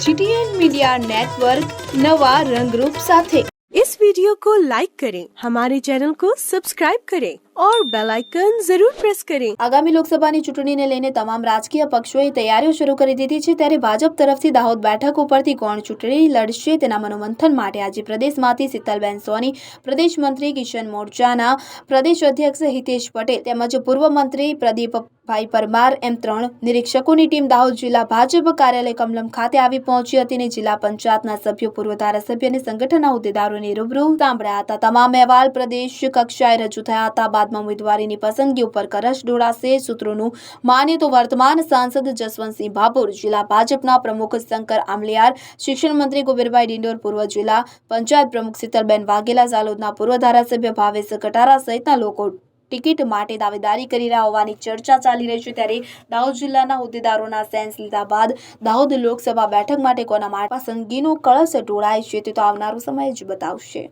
GTN media network नवा रंगरूप साथे इस वीडियो को लाइक करें हमारे चैनल को सब्सक्राइब करें और बेल आइकन जरूर प्रेस करें આગામી લોકસભાની ચૂંટણીને લઈને તમામ રાજકીય પક્ષોએ તૈયારીઓ શરૂ કરી દીધી છે ત્યારે ભાજપ તરફથી દાહોદ બેઠક ઉપરથી કોણ ચૂંટણી લડશે તેના મનોમંથન માટે આજે પ્રદેશમાંથી શીતલબેન સોની પ્રદેશ મંત્રી કિશન મોરચાના પ્રદેશ અધ્યક્ષ હિતેશ પટેલ તેમજ પૂર્વ મંત્રી પ્રદીપભાઈ પરમાર એમ ત્રણ નિરીક્ષકોની ટીમ દાહોદ જિલ્લા ભાજપ કાર્યાલય કમલમ ખાતે આવી પહોંચી હતી અને જિલ્લા પંચાયતના સભ્યો પૂર્વ ધારાસભ્ય અને સંગઠનના હોદ્દેદારોને રૂબરૂ સાંભળ્યા હતા તમામ અહેવાલ પ્રદેશ કક્ષાએ રજૂ થયા હતા બાદમાં ઉમેદવારીની પસંદગી ઉપર કરશ ડોળાશે. સૂત્રોનું માનીએ તો વર્તમાન સાંસદ જસવંતસિંહ ભાભોર, જિલ્લા ભાજપના પ્રમુખ શંકર આમલિયાર, શિક્ષણ મંત્રી કુબેરભાઈ ડિંડોર, પૂર્વ જિલ્લા પંચાયત પ્રમુખ શીતલબેન વાઘેલા, ઝાલોદના પૂર્વ ધારાસભ્ય ભાવેશ કટારા સહિતના લોકો ટિકિટ માટે દાવેદારી કરી રહ્યા હોવાની ચર્ચા ચાલી રહી છે. ત્યારે દાહોદ જિલ્લાના હોદ્દેદારોના સેન્સ લીધા બાદ દાહોદ લોકસભા બેઠક માટે કોના માટે પસંદગીનો કળશ ઢોળાય છે તે તો આવનારો સમય જ બતાવશે.